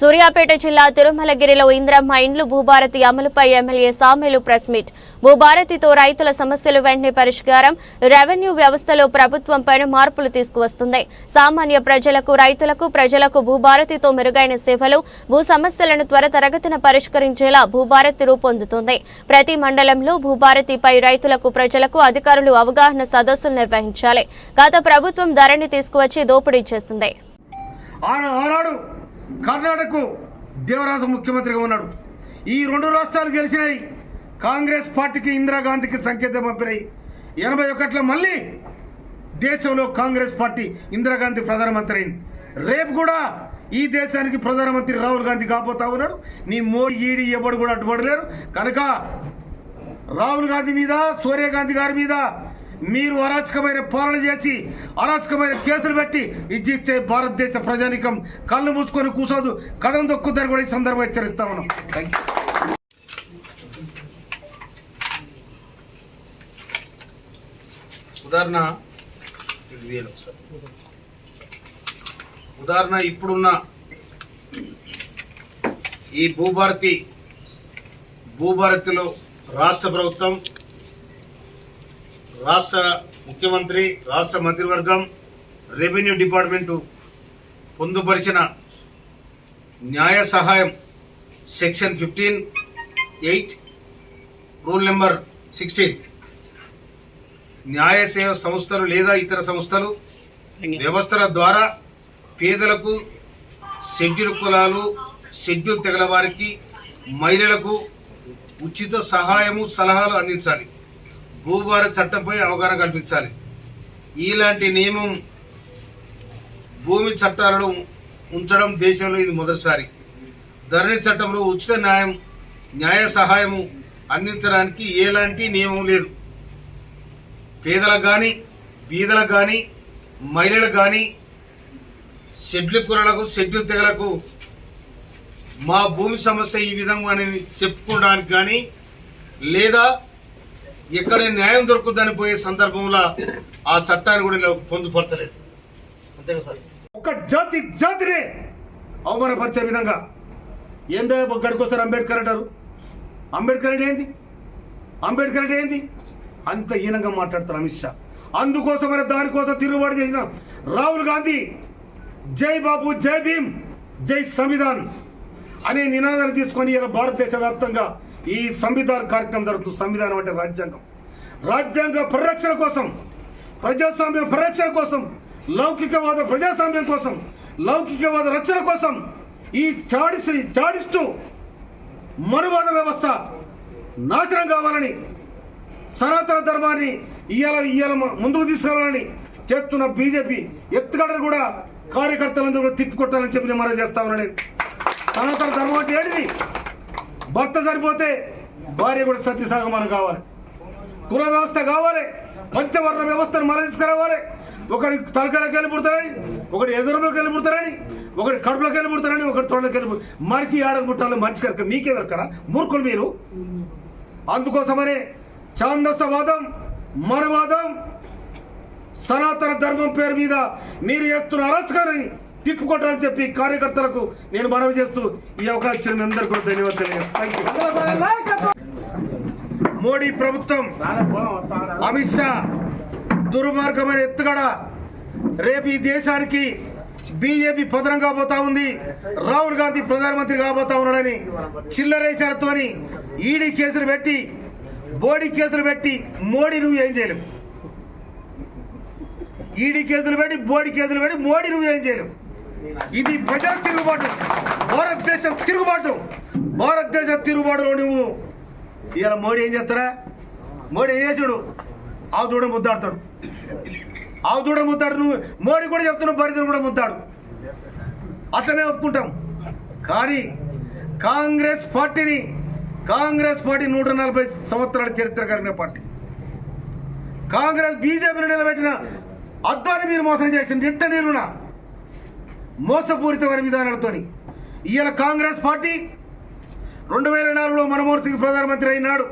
సూర్యాపేట జిల్లా తిరుమలగిరిలో ఇంద్రమ్మ ఇండ్లు భూభారతి అమలుపై ఎమ్మెల్యే సామేలు ప్రెస్ మీట్. భూభారతితో రైతుల సమస్యలు వెంటనే పరిష్కారం రెవెన్యూ వ్యవస్థలో ప్రభుత్వం పైన మార్పులు తీసుకువస్తుంది సామాన్య ప్రజలకు రైతులకు ప్రజలకు భూభారతితో మెరుగైన సేవలు భూ సమస్యలను త్వరతరగతిన పరిష్కరించేలా భూభారతి రూపొందుతుంది. ప్రతి మండలంలో భూభారతిపై రైతులకు ప్రజలకు అధికారులు అవగాహన సదస్సులు నిర్వహించాలి. గత ప్రభుత్వం ధరణి తీసుకువచ్చి దోపిడీ చేస్తుంది. కర్ణాటకకు దేవరాజు ముఖ్యమంత్రిగా ఉన్నాడు. ఈ రెండు రాష్ట్రాలు గెలిచినాయి. కాంగ్రెస్ పార్టీకి ఇందిరాగాంధీకి సంకేతం పంపినాయి. ఎనభై ఒకటిలో మళ్ళీ దేశంలో కాంగ్రెస్ పార్టీ ఇందిరాగాంధీ ప్రధానమంత్రి అయింది. రేపు కూడా ఈ దేశానికి ప్రధానమంత్రి రాహుల్ గాంధీ కాబోతా ఉన్నాడు. నీ మోడీ ఈడీ ఎవడు కూడా అడ్డుపడలేరు. కనుక రాహుల్ గాంధీ మీద సోనియా గాంధీ గారి మీద మీరు అరాచకమైన పాలన చేసి అరాచకమైన కేసులు పెట్టి ఇచ్చిస్తే భారతదేశ ప్రజానికం కళ్ళు మూసుకొని కూసోదు. కథం దొక్కుతారు కూడా ఈ సందర్భంగా హెచ్చరిస్తా ఉన్నాం. థ్యాంక్ యూ ఉదాహరణ ఉదాహరణ ఇప్పుడున్న ఈ భూభారతి భూభారతిలో రాష్ట్ర ప్రభుత్వం రాష్ట్ర ముఖ్యమంత్రి రాష్ట్ర మంత్రివర్గం రెవెన్యూ డిపార్ట్మెంటు పొందుపరిచిన న్యాయ సహాయం section fifteen eight rule number sixteen. న్యాయ సేవ సంస్థలు లేదా ఇతర సంస్థలు వ్యవస్థల ద్వారా పేదలకు షెడ్యూల్ కులాలు షెడ్యూల్ తెగల వారికి మహిళలకు ఉచిత సహాయము సలహాలు అందించాలి. భూభార చట్టంపై అవగాహన కల్పించాలి. ఇలాంటి నియమం భూమి చట్టాలను ఉంచడం దేశంలో ఇది మొదటిసారి. ధరణి చట్టంలో ఉచిత న్యాయం న్యాయ సహాయము అందించడానికి ఎలాంటి నియమం లేదు. పేదలకు కానీ బీదలకు కానీ మహిళలకు కానీ షెడ్యూల్ కులలకు షెడ్యూల్ తెగలకు మా భూమి సమస్య ఈ విధంగా అనేది చెప్పుకోవడానికి కానీ లేదా ఎక్కడ న్యాయం దొరుకుతుందని పోయే సందర్భంలో ఆ చట్టాన్ని కూడా పొందుపరచలేదు. అంతే సార్? ఒక జాతి జాతిని అవమానపరిచే విధంగా ఏందో గడికొస్తారు అంబేద్కర్ అంటారు? అంబేద్కర్ అంటే ఏంది? అంబేద్కర్ అంటే ఏంది? అంత హీనంగా మాట్లాడతారు అమిత్ షా. అందుకోసమైన దానికోసం తిరుగుబాటు చేసిన. రాహుల్ గాంధీ జై బాబు జై భీమ్ జై సంవిధాన్ అనే నినాదాన్ని తీసుకొని ఇలా భారతదేశ వ్యాప్తంగా ఈ సంవిధాన కార్యక్రమం జరుగుతుంది సంవిధానం అంటే రాజ్యాంగం. రాజ్యాంగ పరిరక్షణ కోసం ప్రజాస్వామ్య పరిరక్షణ కోసం లౌకికవాద ప్రజాస్వామ్యం కోసం లౌకికవాద రక్షణ కోసం ఈ చాడిసి చాడిస్తూ మనువాద వ్యవస్థ నాశనం కావాలని సనాతన ధర్మాన్ని ఇవాళ ఇవాళ ముందుకు తీసుకెళ్ళాలని చేస్తున్న బీజేపీ ఎత్తుగడలు కూడా కార్యకర్తలందరూ కూడా తిప్పికొట్టాలని చెప్పి నేను మనం చేస్తామని సనాతన ధర్మం అంటే ఏంటిది భర్త సరిపోతే భార్య కూడా సత్యసాగమానం కావాలి. కుల వ్యవస్థ కావాలి. పంచవర్ణ వ్యవస్థను మన తీసుకురావాలి. ఒకటి తలకాయలకు వెళ్ళి పుడతారని ఒకటి ఎదురులోకి వెళ్ళి పుడతారని ఒకటి కడుపులోకి వెళ్ళి పుడతారని ఒకటి తొడలోకి వెళ్ళి పుడతారు. మనిషి ఆడకు పుట్టాలి మనిషి కనుక మీకే వెరకరా మూర్ఖులు మీరు. అందుకోసమనే ఛాందసవాదం మనవాదం సనాతన ధర్మం పేరు మీద మీరు చేస్తున్న అరాచకాన్ని తిప్పుకొట్టాలని చెప్పి కార్యకర్తలకు నేను మనవి చేస్తూ ఈ అవకాశం ఇచ్చిన మీ కూడా ధన్యవాదాలు మోడీ ప్రభుత్వం అమిత్ షా దుర్మార్గమైన ఎత్తుగడ రేపు ఈ దేశానికి బీజేపీ పదనం కాబోతా ఉంది. రాహుల్ గాంధీ ప్రధానమంత్రి కాబోతా ఉన్నాడని చిల్లరేశాలతోని ఈడీ కేసులు పెట్టి బోడీ కేసులు పెట్టి మోడీ నువ్వు ఏం చేయలేవు ఈడీ కేసులు పెట్టి బోడీ కేసులు పెట్టి మోడీ నువ్వు ఏం చేయలేవు ఇది ప్రజల తిరుగుబాటు. భారతదేశం తిరుగుబాటు. భారతదేశం తిరుగుబాటులో నువ్వు ఇలా మోడీ ఏం చేస్తారా? మోడీ ఏం చేసాడు? ఆవు దూడ ముద్దాడుతాడు. ఆవు దూడ ముద్దాడు నువ్వు. మోడీ కూడా చెప్తున్నావు బరిజను కూడా ముద్దాడు. అట్లనే ఒప్పుకుంటాం. కానీ కాంగ్రెస్ పార్టీని కాంగ్రెస్ పార్టీ నూట నలభై సంవత్సరాల చరిత్ర కలిగిన పార్టీ. కాంగ్రెస్ బీజేపీని నిలబెట్టిన అద్దాన్ని మీరు మోసం చేసిన నిట్ట నిలున మోసపూరితమైన విధానాలతోని. ఇవాళ కాంగ్రెస్ పార్టీ రెండు వేల నాలుగులో మన్మోహన్ సింగ్ ప్రధానమంత్రి అయినాడు.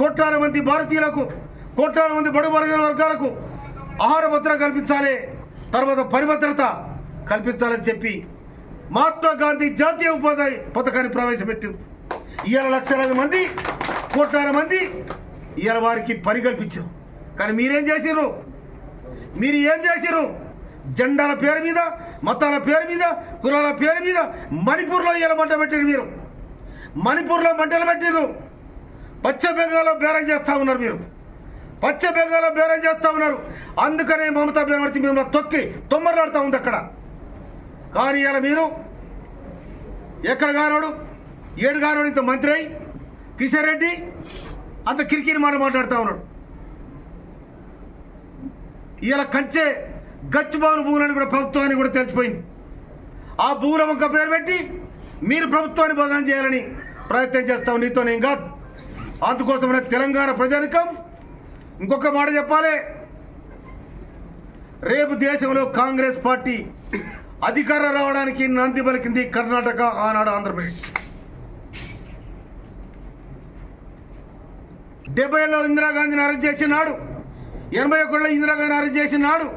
కోట్లాది మంది భారతీయులకు కోట్లాది మంది బడు వర్గాల వర్గాలకు ఆహార భద్రత కల్పించాలి తర్వాత పరిభద్రత కల్పించాలని చెప్పి మహాత్మా గాంధీ జాతీయ ఉపాధి పథకాన్ని ప్రవేశపెట్టింది. ఇవాళ లక్షలాది మంది కోట్లాది మంది ఇవాళ వారికి పని కల్పించారు కానీ మీరేం చేసిర్రు? మీరు ఏం చేసిర్రు? జెండాల పేరు మీద మతాల పేరు మీద కులాల పేరు మీద మణిపూర్లో ఇలా మంట పెట్టారు మీరు మణిపూర్లో మంటలు పెట్టారు పశ్చిమ బెంగాల్లో బేరం చేస్తూ ఉన్నారు మీరు పశ్చిమ బెంగాల్లో బేరం చేస్తూ ఉన్నారు. అందుకనే మమతా బెనర్జీ మిమ్మల్ని తొక్కి తొమ్మలాడుతూ ఉంది అక్కడ. కానీ ఇలా మీరు ఎక్కడ కానోడు? ఏడు కానోడు ఇంత మంత్రి అయి? కిషన్ రెడ్డి అంత కిరికిరి మాట మాట్లాడుతూ ఉన్నాడు. ఇలా కంచే గచ్చిబాబు భూములని కూడా ప్రభుత్వాన్ని కూడా తెలిసిపోయింది ఆ భూముల ఒక పేరు పెట్టి మీరు ప్రభుత్వాన్ని బదనం చేయాలని ప్రయత్నం చేస్తాం నీతో నేను కాదు. అందుకోసమనే తెలంగాణ ప్రజానికం ఇంకొక మాట చెప్పాలి. రేపు దేశంలో కాంగ్రెస్ పార్టీ అధికారం రావడానికి నంది పలికింది కర్ణాటక ఆనాడు ఆంధ్రప్రదేశ్. డెబ్బైలో ఇందిరాగాంధీని అరెస్ట్ చేసిన నాడు ఎనభై ఒకటిలో ఇందిరాగాంధీని అరెస్ట్ చేసిన నాడు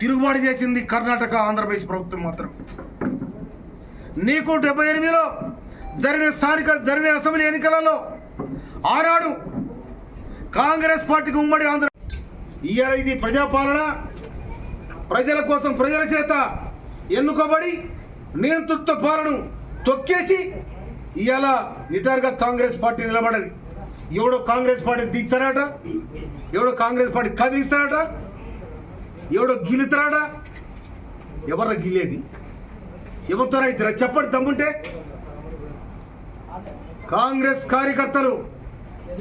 తిరుగుబాటు చేసింది కర్ణాటక ఆంధ్రప్రదేశ్ ప్రభుత్వం మాత్రం. నీకు డెబ్బై ఎనిమిదిలో జరిగిన స్థానిక జరిగిన అసెంబ్లీ ఎన్నికలలో ఆనాడు కాంగ్రెస్ పార్టీకి ఉమ్మడి ఆంధ్ర ఇవాళ ఇది ప్రజాపాలన. ప్రజల కోసం ప్రజల చేత ఎన్నుకోబడి నియంతృత్వ పాలన తొక్కేసి ఇవాళ నిటారుగా కాంగ్రెస్ పార్టీ నిలబడది ఎవడో కాంగ్రెస్ పార్టీ దించారట ఎవడో కాంగ్రెస్ పార్టీ కదిలిస్తారట ఎవడో గిలుతారాడా? ఎవరు గీలేది? ఎవరితో రైతురా చెప్పండి తమ్ముంటే కాంగ్రెస్ కార్యకర్తలు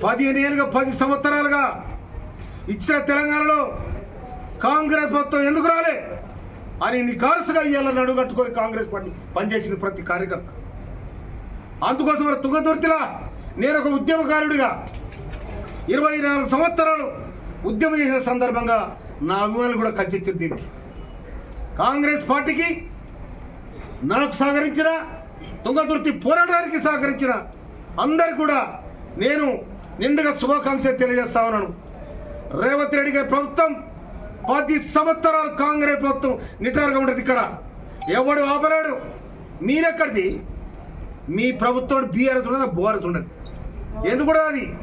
పదిహేను ఏళ్ళుగా పది సంవత్సరాలుగా ఇచ్చిన తెలంగాణలో కాంగ్రెస్ ప్రభుత్వం ఎందుకు రాలే? అని నికారుసుగా ఇయ్యాల నడుగట్టుకొని కాంగ్రెస్ పార్టీ పనిచేసింది ప్రతి కార్యకర్త. అందుకోసం మరి తుంగతుర్తిలా నేను ఒక ఉద్యమకారుడిగా ఇరవై నాలుగు సంవత్సరాలు ఉద్యమం చేసిన సందర్భంగా నా అభిమానులు కూడా కలిసి దీనికి. కాంగ్రెస్ పార్టీకి నాకు సహకరించిన తుంగతుర్తి పోరాటానికి సహకరించిన అందరు కూడా నేను నిండుగా శుభాకాంక్షలు తెలియజేస్తా ఉన్నాను. రేవంత్ రెడ్డి గారి ప్రభుత్వం పది సంవత్సరాలు కాంగ్రెస్ ప్రభుత్వం నిటారుగా ఉంటుంది ఇక్కడ. ఎవడు ఆపలేడు. మీరెక్కడిది? మీ ప్రభుత్వం బీఆర్ఎస్ ఉండదు బోఆర్ఎస్ ఉండదు ఎందుకు కూడా అది?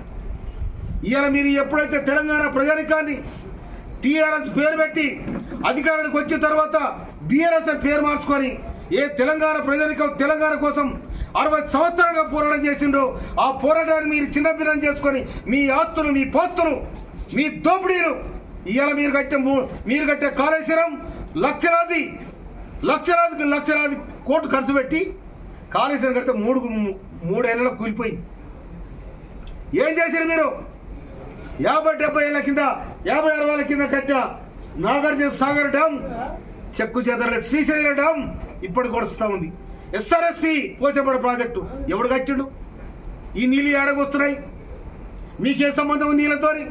ఇవాళ మీరు ఎప్పుడైతే తెలంగాణ ప్రజానికాన్ని టీఆర్ఎస్ పేరు పెట్టి అధికారానికి వచ్చిన తర్వాత బీఆర్ఎస్ అని పేరు మార్చుకొని ఏ తెలంగాణ ప్రజలకు తెలంగాణ కోసం అరవై సంవత్సరాలుగా పోరాటం చేసిండో ఆ పోరాటాన్ని మీరు చిన్నపిల్లని చేసుకొని మీ ఆస్తులు మీ పోస్తులు మీ దోపిడీలు ఇవాళ మీరు కట్టే మీరు కట్టే కాళేశ్వరం లక్షలాది లక్షలాది లక్షలాది కోట్లు ఖర్చు పెట్టి కాళేశ్వరం కడితే మూడు మూడేళ్ళలో కూలిపోయింది. ఏం చేశారు మీరు? యాభై డెబ్బై ఏళ్ళ కింద యాభై అరవై వేల కింద కట్టిన నాగార్జున సాగర్ డ్యామ్ చెక్కు చెదరలే శ్రీశైల డ్యామ్ ఇప్పటికి కొడుస్తూ ఉంది. ఎస్ఆర్ఎస్పి పోచంపడ ప్రాజెక్టు ఎవడు కట్టిండు? ఈ నీళ్ళు ఏడగొస్తున్నాయి మీకే సంబంధం ఉంది నీళ్ళతోని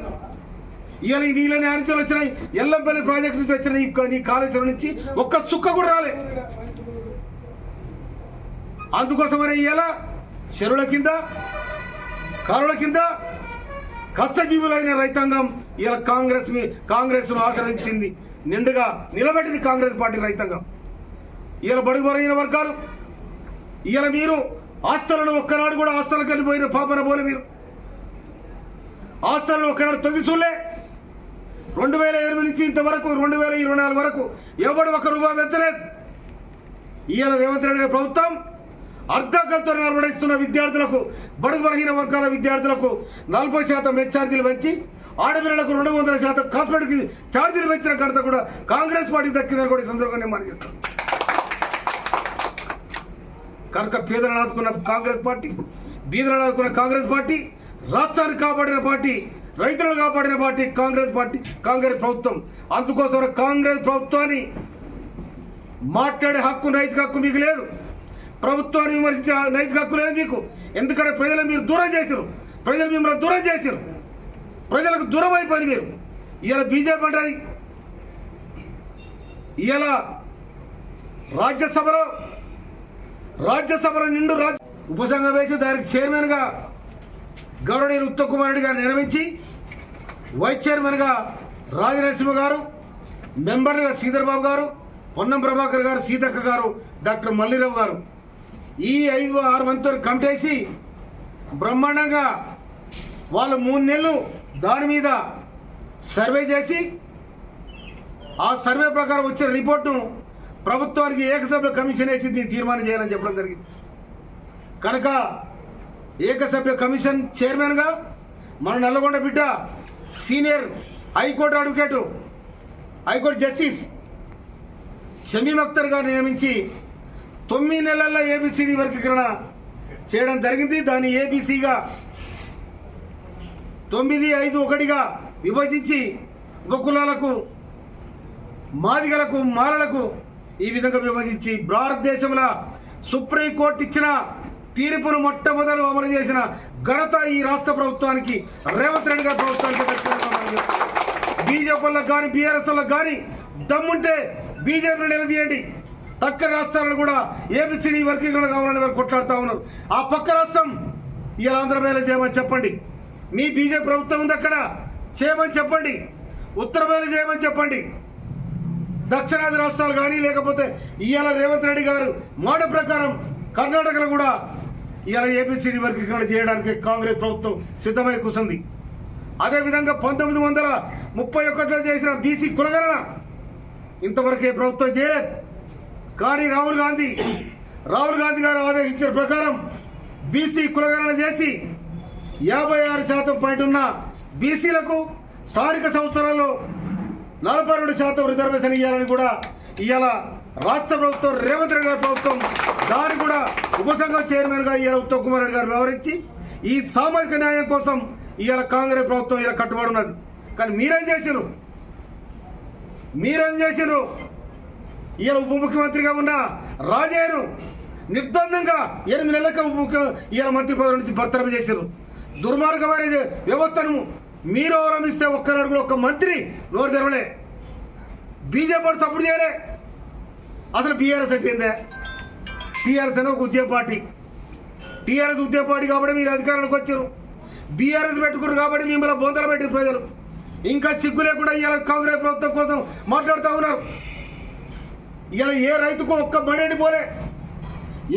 ఇవాళ ఈ నీళ్ళని ఆడించాలి వచ్చినాయి ఎల్లంపల్లి ప్రాజెక్టు నుంచి వచ్చినాయి ఈ- నీ కాళేశ్వరం నుంచి ఒక్క సుక్క కూడా రాలే. అందుకోసమనే ఇవాళ చెరువుల కింద కారుల కింద కష్టజీవులైన రైతాంగం ఇలా కాంగ్రెస్ మీ కాంగ్రెస్ను ఆశ్రయించింది నిండుగా నిలబెట్టింది కాంగ్రెస్ పార్టీ రైతాంగం. ఇలా బడుగు బలైన వర్గాలు ఇలా మీరు ఆస్తులను ఒక్కనాడు కూడా ఆస్తులకు వెళ్ళిపోయిన పాపన పోలే మీరు. ఆస్తులను ఒక్కనాడు తొగిసూలే రెండు వేల ఎనిమిది నుంచి ఇంతవరకు రెండు వేల ఇరవై నాలుగు వరకు ఎవడు ఒక రూపాయి పెంచలేదు. ఇవాళ రేవంత్ రెడ్డి ప్రభుత్వం అర్ధకంతో నిలబడిస్తున్న విద్యార్థులకు బడుగు బలహీన వర్గాల విద్యార్థులకు నలభై శాతం మెచ్ ఛార్జీలు పెంచి ఆడపిల్లలకు రెండు వందల శాతం కాస్మెటిక్ ఛార్జీలు పెంచిన ఘనత కూడా కాంగ్రెస్ పార్టీ దక్కిందని కూడా ఈ సందర్భంగా నేను మనవి కనుక పేదలను ఆదుకున్న కాంగ్రెస్ పార్టీ బీదలను ఆదుకున్న కాంగ్రెస్ పార్టీ రాష్ట్రాన్ని కాపాడిన పార్టీ రైతులను కాపాడిన పార్టీ కాంగ్రెస్ పార్టీ కాంగ్రెస్ ప్రభుత్వం. అందుకోసం కాంగ్రెస్ ప్రభుత్వాన్ని మాట్లాడే హక్కు నైతిక హక్కు మీకు లేదు. ప్రభుత్వాన్ని విమర్శించే నైతిక హక్కు లేదు మీకు ఎందుకంటే ప్రజలు మీరు దూరం చేశారు ప్రజలు మిమ్మల్ని దూరం చేశారు ప్రజలకు దూరం అయిపోయింది మీరు. ఇవాళ బీజేపీ అంటారు ఇవాళ రాజ్యసభలో రాజ్యసభలో నిండు రాజ్య ఉపసంఘం వేసి దానికి చైర్మన్గా గౌరవనీయులు ఉత్తమ్ కుమార్ రెడ్డి గారు నిర్వహించి వైస్ చైర్మన్గా రాజనరసింహ గారు మెంబర్గా శ్రీధర్ బాబు గారు పొన్నం ప్రభాకర్ గారు సీతక్క గారు డాక్టర్ మల్లిరావు గారు ఈ ఐదు ఆరు మందితో కమిటేసి బ్రహ్మాండంగా వాళ్ళు మూడు నెలలు దాని మీద సర్వే చేసి ఆ సర్వే ప్రకారం వచ్చిన రిపోర్ట్ను ప్రభుత్వానికి ఏకసభ్య కమిషన్ వేసి దీన్ని తీర్మానం చేయాలని చెప్పడం జరిగింది. కనుక ఏకసభ్య కమిషన్ చైర్మన్గా మన నల్లగొండ బిడ్డ senior high court advocate high court justice Shamim Akhtar garu నియమించి తొమ్మిది నెలల్లో ఏబిసిడి వర్గీకరణ చేయడం జరిగింది. దాన్ని ఏబిసిగా తొమ్మిది ఐదు ఒకటిగా విభజించి ఉపకులాలకు మాదిగలకు మాలలకు ఈ విధంగా విభజించి భారతదేశంలో సుప్రీంకోర్టు ఇచ్చిన తీర్పును మొట్టమొదలు అమలు చేసిన ఘనత ఈ రాష్ట్ర ప్రభుత్వానికి రేవంత్ రెడ్డి గారి ప్రభుత్వానికి దక్కిందని కానీ బీఆర్ఎస్ వాళ్ళకి కానీ దమ్ముంటే బీజేపీని నిలదీయండి. పక్క రాష్ట్రాలను కూడా ఏబిసిడి వర్గీకరణ కావాలని వారు కొట్లాడుతూ ఉన్నారు. ఆ పక్క రాష్ట్రం ఇలా ఆంధ్రప్రదేశ్ చేయమని చెప్పండి. మీ బీజేపీ ప్రభుత్వం ఉంది అక్కడ చేయమని చెప్పండి. ఉత్తరప్రదేశ్ చేయమని చెప్పండి. దక్షిణాది రాష్ట్రాలు కానీ లేకపోతే ఇవాళ రేవంత్ రెడ్డి గారు మాట ప్రకారం కర్ణాటకలో కూడా ఇవాళ ఏపీసీడీ వర్గీకరణ చేయడానికి కాంగ్రెస్ ప్రభుత్వం సిద్ధమై కూర్చుంది. అదేవిధంగా పంతొమ్మిది వందల ముప్పై ఒకటిలో చేసిన బీసీ కులగణన ఇంతవరకు ఏ ప్రభుత్వం చేయలేదు. కానీ రాహుల్ గాంధీ రాహుల్ గాంధీ గారు ఆదేశించిన ప్రకారం బీసీ కులగణన చేసి యాభై ఆరు శాతం పాయింట్ ఉన్న బీసీలకు స్థానిక సంవత్సరాల్లో నలభై రెండు శాతం రిజర్వేషన్ ఇవ్వాలని కూడా ఇవాళ రాష్ట్ర ప్రభుత్వం రేవంత్ రెడ్డి గారి ప్రభుత్వం దాన్ని కూడా ఉపసంఘం చైర్మన్గా ఇవాళ ఉత్తమ్ కుమార్ రెడ్డి గారు వ్యవహరించి ఈ సామాజిక న్యాయం కోసం ఇవాళ కాంగ్రెస్ ప్రభుత్వం ఇలా కట్టుబడి ఉన్నది. కానీ మీరేం చేసిరు మీరేం చేసిరు ఈయన ఉప ముఖ్యమంత్రిగా ఉన్న రాజయ్యను నిర్బంధంగా ఎనిమిది నెలలకు ఉప ముఖ్య ఈయన మంత్రి పదవి నుంచి బర్తరఫ్ చేశారు. దుర్మార్గమైన వ్యవస్థను మీరు అవలంబిస్తే ఒక్కనాడు కూడా ఒక్క మంత్రి నోరు తెరవలే. బీజేపీ సపోర్ట్ చేయలే. అసలు బీఆర్ఎస్ అంటే ఏందే? టీఆర్ఎస్ అనే ఒక ఉద్యమ పార్టీ. టీఆర్ఎస్ ఉద్యమ పార్టీ కాబట్టి మీరు అధికారంలోకి వచ్చారు. బీఆర్ఎస్ పెట్టుకున్నారు కాబట్టి మిమ్మల్ని బోందలు పెట్టారు ప్రజలు. ఇంకా సిగ్గు లేకుండా ఇలా కాంగ్రెస్ ప్రభుత్వం కోసం మాట్లాడుతూ ఉన్నారు. ఇలా ఏ రైతుకు ఒక్క మడేడి పోలే.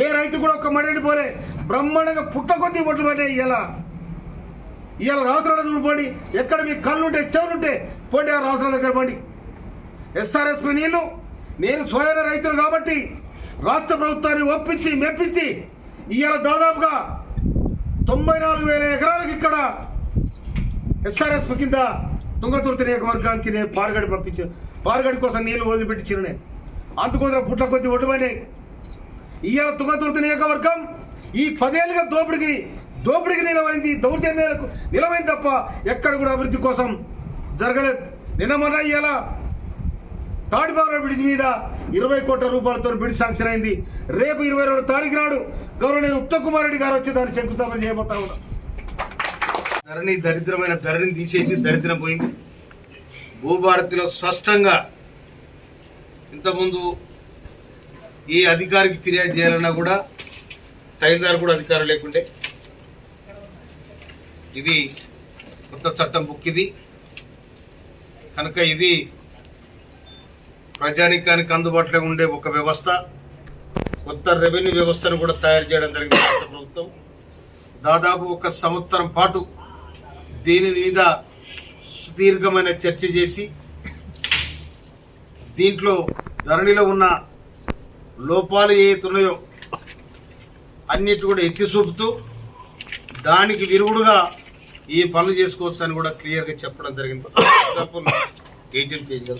ఏ రైతు కూడా ఒక్క మడేడి పోలే. బ్రహ్మాండంగా పుట్ట కొద్ది ఒడ్లు పడ్డాయి ఇలా ఇవాళ రాసుల పోండి. ఎక్కడ మీ కళ్ళుంటే చెవులుంటే పోండి ఆ రాసుల దగ్గర పోండి. ఎస్ఆర్ఎస్పి నీళ్ళు. నేను స్వయం రైతులు కాబట్టి రాష్ట్ర ప్రభుత్వాన్ని ఒప్పించి మెప్పించి ఇవాళ దాదాపుగా తొంభై నాలుగు వేల ఎకరాలకు ఇక్కడ ఎస్ఆర్ఎస్పి కింద తుంగతుర్తి నియోజకవర్గానికి నేను పారగడి పంపించాను పారగడి కోసం నీళ్ళు వదిలిపెట్టించిన నేను అందుకోసం పుట్ల కొద్ది ఒడ్డుమైనాయి ఇవాళ తుంగతుర్తి ఏకవర్గం ఈ పదేళ్ళుగా దోపిడికి దోపిడికి నిలవైంది. దౌర్జన్యాలకు నిలవైంది తప్ప ఎక్కడ కూడా అభివృద్ధి కోసం జరగలేదు. నిన్న మొన్న ఇవాళ తాడిపార బ్రిడ్జ్ మీద ఇరవై కోట్ల రూపాయలతో బ్రిడ్జ్ శాంక్షన్ అయింది. రేపు ఇరవై రెండు తారీఖు నాడు గౌరవనీయ ఉత్తమ్ కుమార్ రెడ్డి గారు వచ్చి దాన్ని శంకుస్థాపన చేయబోతా ఉన్నారు. ధరణి దరిద్రమైన ధరణిని తీసేసి దరిద్రం పోయింది. భూభారతిలో స్పష్టంగా ఇంతకుముందు ఏ అధికారికి ఫిర్యాదు చేయాలన్నా కూడా తహసీల్దార్ కూడా అధికారం లేకుండే. ఇది కొత్త చట్టం బుక్ ఇది. కనుక ఇది ప్రజానికానికి అందుబాటులో ఉండే ఒక వ్యవస్థ కొత్త రెవెన్యూ వ్యవస్థను కూడా తయారు చేయడం జరిగింది రాష్ట్ర ప్రభుత్వం. దాదాపు ఒక సంవత్సరం పాటు దీని మీద సుదీర్ఘమైన చర్చ చేసి దీంట్లో ధరణిలో ఉన్న లోపాలు ఏతున్నాయో అన్నిటి కూడా ఎత్తి చూపుతూ దానికి విరుగుడుగా ఈ పనులు చేసుకోవచ్చు అని కూడా క్లియర్గా చెప్పడం జరిగింది. Eighteen page